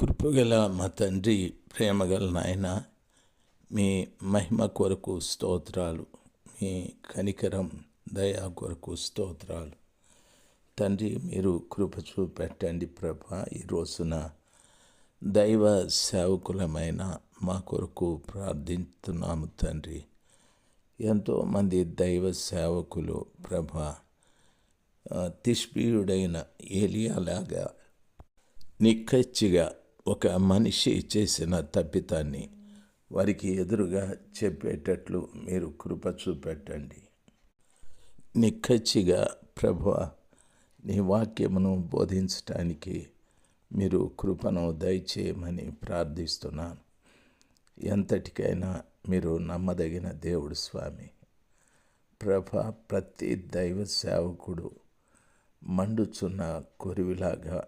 కృపగల మా తండ్రి ప్రేమగల నాయన మీ మహిమ కొరకు స్తోత్రాలు మీ కనికరం దయా కొరకు స్తోత్రాలు. తండ్రి మీరు కృప చూపెట్టండి ప్రభ. ఈ రోజున దైవ సేవకులమైన మా కొరకు ప్రార్థిస్తున్నాము తండ్రి. ఎంతోమంది దైవ సేవకులు ప్రభ. తిష్పీయుడైన ఏలియాలాగా నిక్కచ్చిగా ఒక మనిషి చేసిన తప్పితాన్ని వారికి ఎదురుగా చెప్పేటట్లు మీరు కృప చూపెట్టండి. నిక్కచ్చిగా ప్రభు నీ వాక్యమును బోధించటానికి మీరు కృపను దయచేయమని ప్రార్థిస్తున్నాను. ఎంతటికైనా మీరు నమ్మదగిన దేవుడు స్వామి. ప్రభ ప్రతి దైవ సేవకుడు మండుచున్న కొరివిలాగా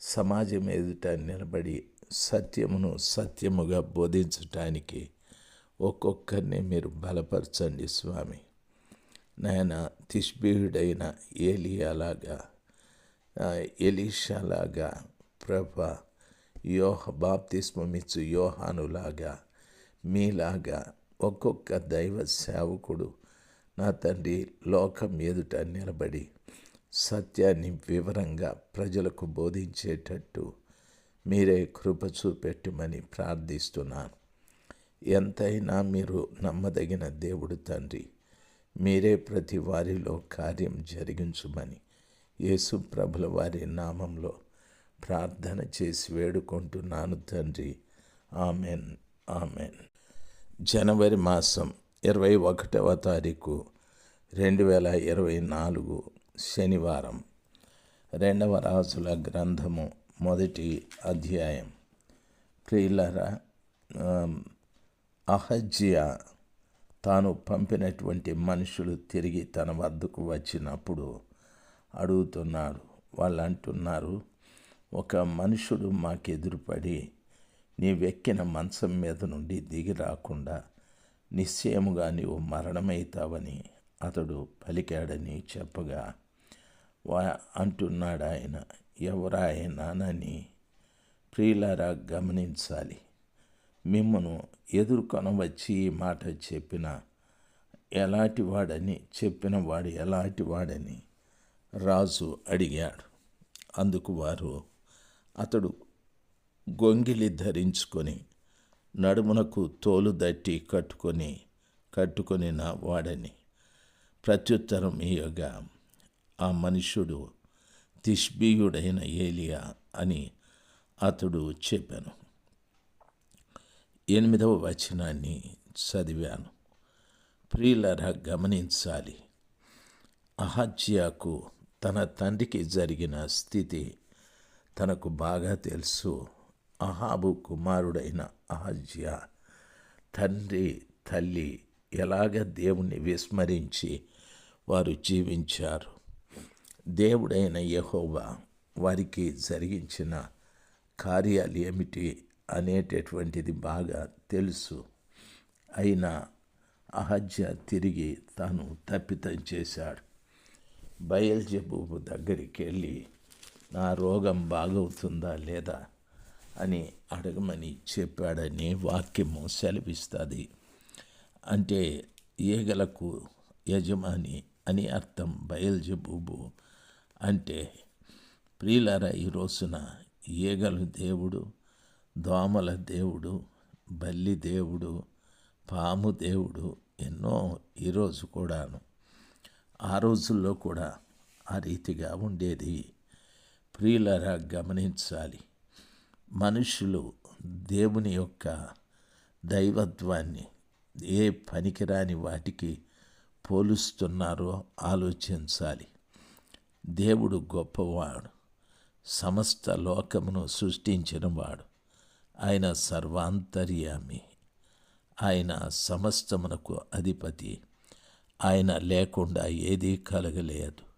సమాజం ఎదుట నిలబడి సత్యమును సత్యముగా బోధించటానికి ఒక్కొక్కరిని మీరు బలపరచండి స్వామి. నాయన తిష్బీయుడైన ఏలియాలాగా ఎలీషాలాగా ప్రభ యోహ బాప్తిస్మమిచ్చు యోహానులాగా మీలాగా ఒక్కొక్క దైవ సేవకుడు నా తండ్రి లోకం ఎదుట నిలబడి సత్యాన్ని వివరంగా ప్రజలకు బోధించేటట్టు మీరే కృప చూపెట్టమని ప్రార్థిస్తున్నాను. ఎంతైనా మీరు నమ్మదగిన దేవుడు తండ్రి. మీరే ప్రతి వారిలో కార్యం జరిగించుమని యేసు ప్రభుల వారి నామంలో ప్రార్థన చేసి వేడుకుంటున్నాను తండ్రి. ఆమెన్. ఆమెన్. జనవరి మాసం ఇరవై ఒకటవ తారీఖు రెండు వేల ఇరవై నాలుగు శనివారం. రెండవ రాజుల గ్రంథము మొదటి అధ్యాయం. ప్రియులరా అహజ్య అహజ్యా తాను పంపినటువంటి మనుషులు తిరిగి తన వద్దకు వచ్చినప్పుడు అడుగుతున్నాడు వాళ్ళు అంటున్నారు ఒక మనుషుడు మాకెదురుపడి నీవెక్కిన మంచం మీద నుండి దిగి రాకుండా నిశ్చయముగా నీవు మరణమవుతావని అతడు పలికాడని చెప్పగా అంటున్నాడు ఆయన ఎవరాయనానని ప్రియులారా గమనించాలి. మిమ్మను ఎదుర్కొనవచ్చి ఈ మాట చెప్పిన ఎలాంటి వాడని చెప్పిన వాడు ఎలాంటి వాడని రాజు అడిగాడు. అందుకు వారు అతడు గొంగిలి ధరించుకొని నడుమునకు తోలు దట్టి కట్టుకొని కట్టుకొని నా వాడని ప్రత్యుత్తరం ఇయ్యగా ఆ మనుష్యుడు తిష్బీయుడైన ఏలియా అని అతడు చెప్పాను. ఎనిమిదవ వచనాన్ని చదివాను. ప్రియులరా గమనించాలి. అహజ్యాకు తన తండ్రికి జరిగిన స్థితి తనకు బాగా తెలుసు. అహాబు కుమారుడైన అహజ్యా తండ్రి తల్లి ఎలాగ దేవుణ్ణి విస్మరించి వారు జీవించారు? దేవుడైన యహోవా వారికి జరిగించిన కార్యాలు ఏమిటి అనేటటువంటిది బాగా తెలుసు. అయినా అహజ్య తిరిగి తాను తప్పితం చేశాడు. బయల్జబూబు దగ్గరికి వెళ్ళి నా రోగం బాగవుతుందా లేదా అని అడగమని చెప్పాడని వాక్యము సెలవిస్తుంది. అంటే ఈగలకు యజమాని అని అర్థం బయల్జబూబు అంటే ప్రియులారా ఈ రోజున ఈగలు దేవుడు దోమల దేవుడు బల్లి దేవుడు పాము దేవుడు ఎన్నో ఈరోజు కూడాను. ఆ రోజుల్లో కూడా ఆ రీతిగా ఉండేది. ప్రియులరా గమనించాలి. మనుషులు దేవుని యొక్క దైవత్వాన్ని ఏ పనికిరాని వాటికి పోలుస్తున్నారో ఆలోచించాలి. దేవుడు గొప్పవాడు. సమస్త లోకమును సృష్టించినవాడు ఆయన సర్వాంతర్యామి. ఆయన సమస్తమునకు అధిపతి. ఆయన లేకుండా ఏదీ కలగలేదు.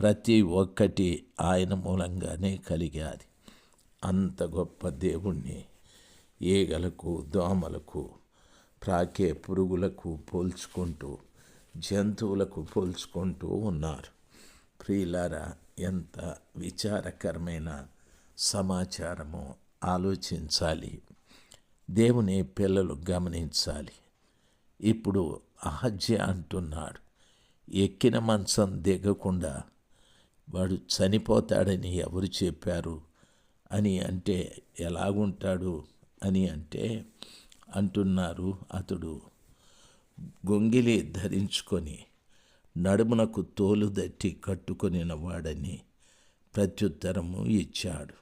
ప్రతి ఒక్కటి ఆయన మూలంగానే కలిగాది. అంత గొప్ప దేవుణ్ణి ఈగలకు దోమలకు ప్రాకే పురుగులకు పోల్చుకుంటూ జంతువులకు పోల్చుకుంటూ ఉన్నారు. ప్రియులారా ఎంత విచారకరమైన సమాచారము ఆలోచించాలి. దేవుని పిల్లలు గమనించాలి. ఇప్పుడు అహజ్య అంటున్నాడు ఎక్కిన మంచం దిగకుండా వాడు చనిపోతాడని ఎవరు చెప్పారు? అని అంటే ఎలాగుంటాడు అని అంటే అంటున్నారు అతడు. గొంగిలి ధరించుకొని నడుమునకు తోలు దట్టి కట్టుకొనిన వాడని ప్రత్యుత్తరము ఇచ్చాడు.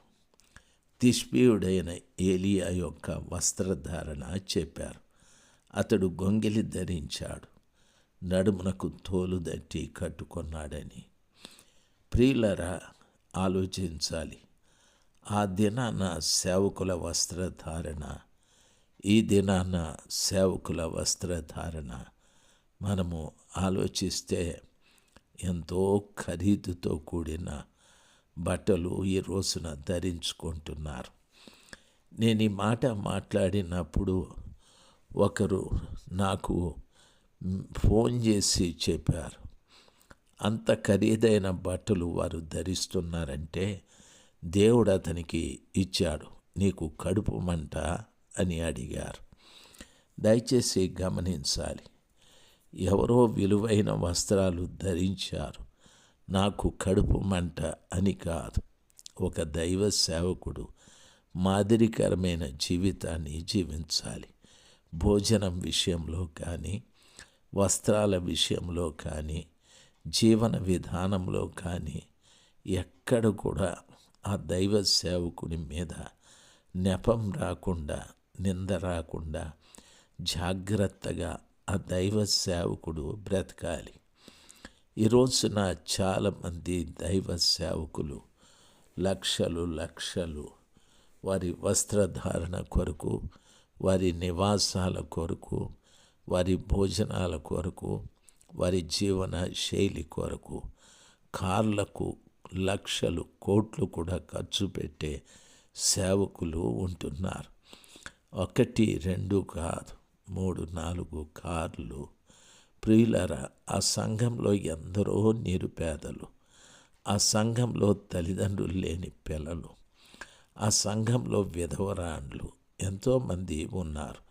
తిష్పీయుడైన ఏలియా యొక్క వస్త్రధారణ చెప్పారు. అతడు గొంగిలి ధరించాడు. నడుమునకు తోలు దట్టి కట్టుకున్నాడని. ప్రియులరా ఆలోచించాలి. ఆ దినాన సేవకుల వస్త్రధారణ ఈ దినాన సేవకుల వస్త్రధారణ మనము ఆలోచిస్తే ఎంతో ఖరీదుతో కూడిన బట్టలు ఈ రోజున ధరించుకుంటున్నారు. నేను ఈ మాట మాట్లాడినప్పుడు ఒకరు నాకు ఫోన్ చేసి చెప్పారు అంత ఖరీదైన బట్టలు వారు ధరిస్తున్నారంటే దేవుడు అతనికి ఇచ్చాడు నీకు కడుపు మంట అని అడిగారు. దయచేసి గమనించాలి. ఎవరో విలువైన వస్త్రాలు ధరించారు. నాకు కడుపు మంట అని కాదు. ఒక దైవ సేవకుడు మాదిరికరమైన జీవితాన్ని జీవించాలి. భోజనం విషయంలో కానీ వస్త్రాల విషయంలో కానీ జీవన విధానంలో కానీ ఎక్కడ కూడా ఆ దైవ సేవకుని మీద నెపం రాకుండా నింద రాకుండా జాగ్రత్తగా ఆ దైవ సేవకుడు బ్రతకాలి. ఈ రోజున చాలామంది దైవ సేవకులు లక్షలు లక్షలు వారి వస్త్రధారణ కొరకు వారి నివాసాల కొరకు వారి భోజనాల కొరకు వారి జీవన శైలి కొరకు కార్లకు లక్షలు కోట్లు కూడా ఖర్చు పెట్టే సేవకులు ఉంటున్నారు. ఒకటి రెండు కాదు. మూడు నాలుగు కార్లు. ప్రియులరా ఆ సంఘంలో ఎందరో నిరుపేదలు. ఆ సంఘంలో తల్లిదండ్రులు లేని పిల్లలు. ఆ సంఘంలో విధవరాండ్లు. ఎంతోమంది ఉన్నారు.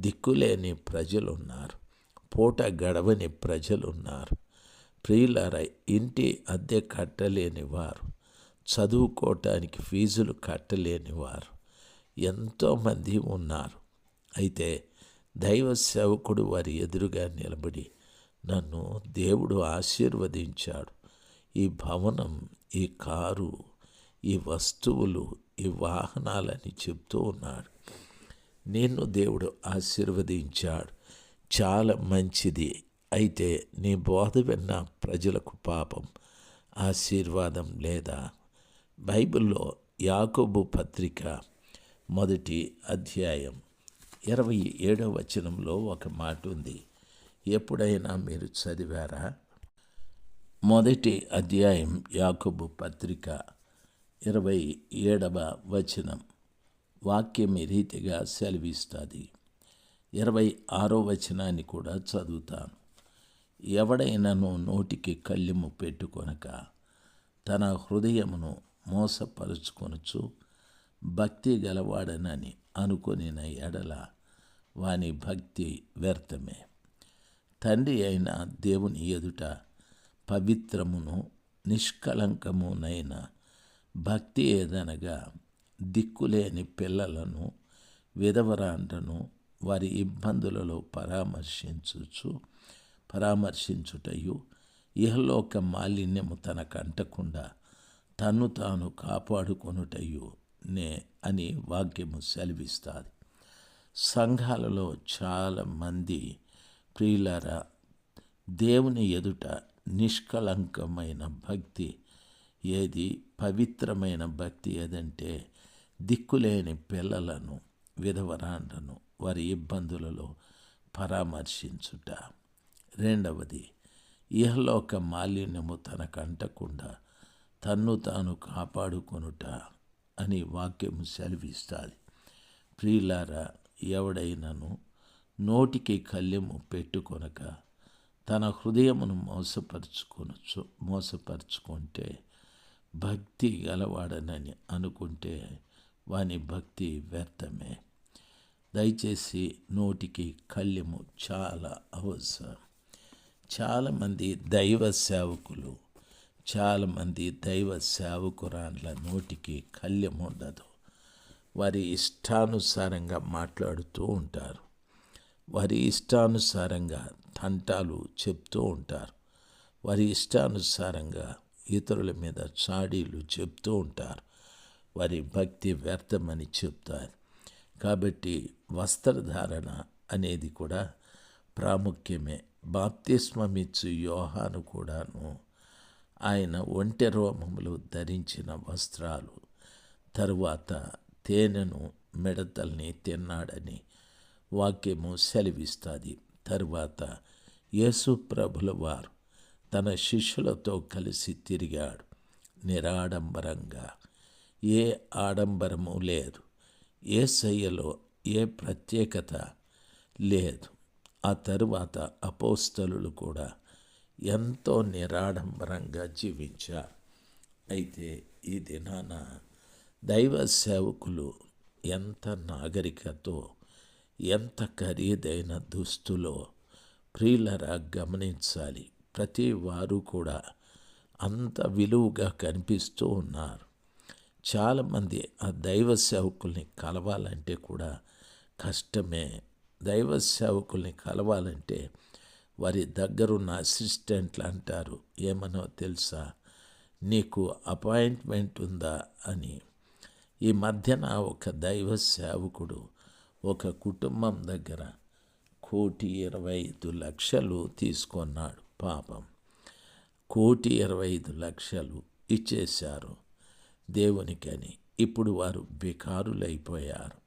దిక్కులేని ప్రజలున్నారు. పూట గడవని ప్రజలున్నారు. ప్రియులార ఇంటి అద్దె కట్టలేని వారు. చదువుకోవటానికి ఫీజులు కట్టలేని వారు. ఎంతోమంది ఉన్నారు. అయితే దైవ సేవకుడు వారి ఎదురుగా నిలబడి నన్ను దేవుడు ఆశీర్వదించాడు. ఈ భవనం ఈ కారు ఈ వస్తువులు ఈ వాహనాలని చెప్తూ ఉన్నాడు. నిన్ను దేవుడు ఆశీర్వదించాడు. చాలా మంచిది. అయితే నీ బోధ విన్న ప్రజలకు పాపం ఆశీర్వాదం లేదా? బైబిల్లో యాకోబు పత్రిక మొదటి అధ్యాయం ఇరవై ఏడవ వచనంలో ఒక మాట ఉంది. ఎప్పుడైనా మీరు చదివారా? మొదటి అధ్యాయం యాకోబు పత్రిక ఇరవై ఏడవ వచనం. వాక్యం రీతిగా సెలవిస్తుంది. ఇరవై ఆరో వచనాన్ని కూడా చదువుతాను. ఎవడైనాను నోటికి కళ్ళెము పెట్టుకొనక తన హృదయమును మోసపరుచుకొనచ్చు భక్తి గలవాడనని అనుకొనిన ఎడల వాని భక్తి వ్యర్థమే. తండ్రి అయిన దేవుని ఎదుట పవిత్రమును నిష్కలంకమునైన భక్తి ఏదనగా దిక్కులేని పిల్లలను విధవరాండ్రను వారి ఇబ్బందులలో పరామర్శించుచు పరామర్శించుటయు ఇహలోక మాలిన్యము తనకంటకుండా తన్ను తాను కాపాడుకొనుటయు నే అని వాక్యము సెలవిస్తుంది. సంఘాలలో చాలామంది ప్రియులరా దేవుని ఎదుట నిష్కళంకమైన భక్తి ఏది? పవిత్రమైన భక్తి ఏదంటే దిక్కులేని పిల్లలను విధవరాండ్రను వారి ఇబ్బందులలో పరామర్శించుట. రెండవది ఇహలోక మాలిన్యము తనకంటకుండా తన్ను తాను కాపాడుకొనుట. అని వాక్యము సెలవిస్తుంది. ప్రియులారా ఎవడైనను నోటికి కళ్ళెము పెట్టుకొనక తన హృదయమును మోసపరుచుకొనొచ్చు మోసపరుచుకుంటే భక్తి గలవాడనని అనుకుంటే వాని భక్తి వ్యర్థమే. దయచేసి నోటికి కళ్ళెము చాలా అవసరం. చాలామంది దైవ సేవకులు చాలామంది దైవ సేవకురాన్ల నోటికి కళ్యం ఉండదు. వారి ఇష్టానుసారంగా మాట్లాడుతూ ఉంటారు. వారి ఇష్టానుసారంగా తంటాలు చెప్తూ ఉంటారు. వారి ఇష్టానుసారంగా ఇతరుల మీద చాడీలు చెప్తూ ఉంటారు. వారి భక్తి వ్యర్థమని చెప్తారు. కాబట్టి వస్త్రధారణ అనేది కూడా ప్రాముఖ్యమే. బాప్తిస్మమిచ్చు యోహాను కూడాను ఆయన ఒంటె రోమములు ధరించిన వస్త్రాలు తరువాత తేనెను మిడతల్ని తిన్నాడని వాక్యము సెలవిస్తుంది. తరువాత యేసు ప్రభుల వారు తన శిష్యులతో కలిసి తిరిగాడు. నిరాడంబరంగా ఏ ఆడంబరము లేదు. ఏ శయ్యలో ఏ ప్రత్యేకత లేదు. ఆ తరువాత అపోస్తలులు కూడా ఎంతో నిరాడంబరంగా జీవించారు అయితే ఈ దినాన దైవ సేవకులు ఎంత నాగరికతో ఎంత ఖరీదైన దుస్తులో ప్రియులరా గమనించాలి. ప్రతి వారు కూడా అంత విలువగా కనిపిస్తూ ఉన్నారు. చాలామంది ఆ దైవ సేవకుల్ని కలవాలంటే కూడా కష్టమే. దైవ సేవకుల్ని కలవాలంటే వారి దగ్గరున్న అసిస్టెంట్లు అంటారు. ఏమనో తెలుసా? నీకు అపాయింట్మెంట్ ఉందా? అని. ఈ మధ్యన ఒక దైవ సేవకుడు ఒక కుటుంబం దగ్గర కోటి ఇరవై ఐదు లక్షలు తీసుకున్నాడు పాపం. కోటి ఇరవై ఐదు లక్షలు ఇచ్చేశారు దేవునికని. ఇప్పుడు వారు బికారులైపోయారు.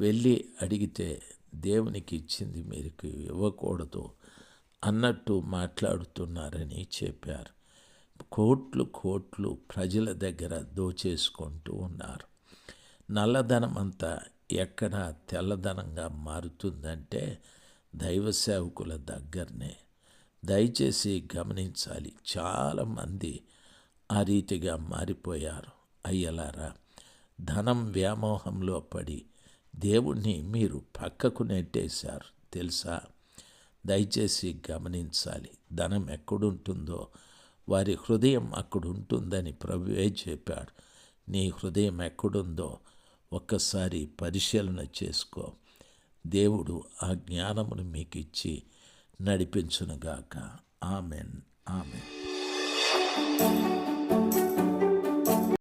వెళ్ళి అడిగితే దేవునికి ఇచ్చింది మీరు ఇవ్వకూడదు. అన్నట్టు మాట్లాడుతున్నారని చెప్పారు. కోట్లు కోట్లు ప్రజల దగ్గర దోచేసుకుంటూ ఉన్నారు. నల్లధనం అంతా ఎక్కడ తెల్లధనంగా మారుతుందంటే దైవ సేవకుల దగ్గరనే. దయచేసి గమనించాలి. చాలామంది ఆ రీతిగా మారిపోయారు. అయ్యలారా ధనం వ్యామోహంలో పడి దేవుణ్ణి మీరు పక్కకు నెట్టేశారు. తెలుసా? దయచేసి గమనించాలి. ధనం ఎక్కడుంటుందో వారి హృదయం అక్కడుంటుందని ప్రభువే చెప్పాడు. నీ హృదయం ఎక్కడుందో ఒక్కసారి పరిశీలన చేసుకో. దేవుడు ఆ జ్ఞానమును మీకు ఇచ్చి నడిపించునుగాక. ఆమెన్. ఆమెన్.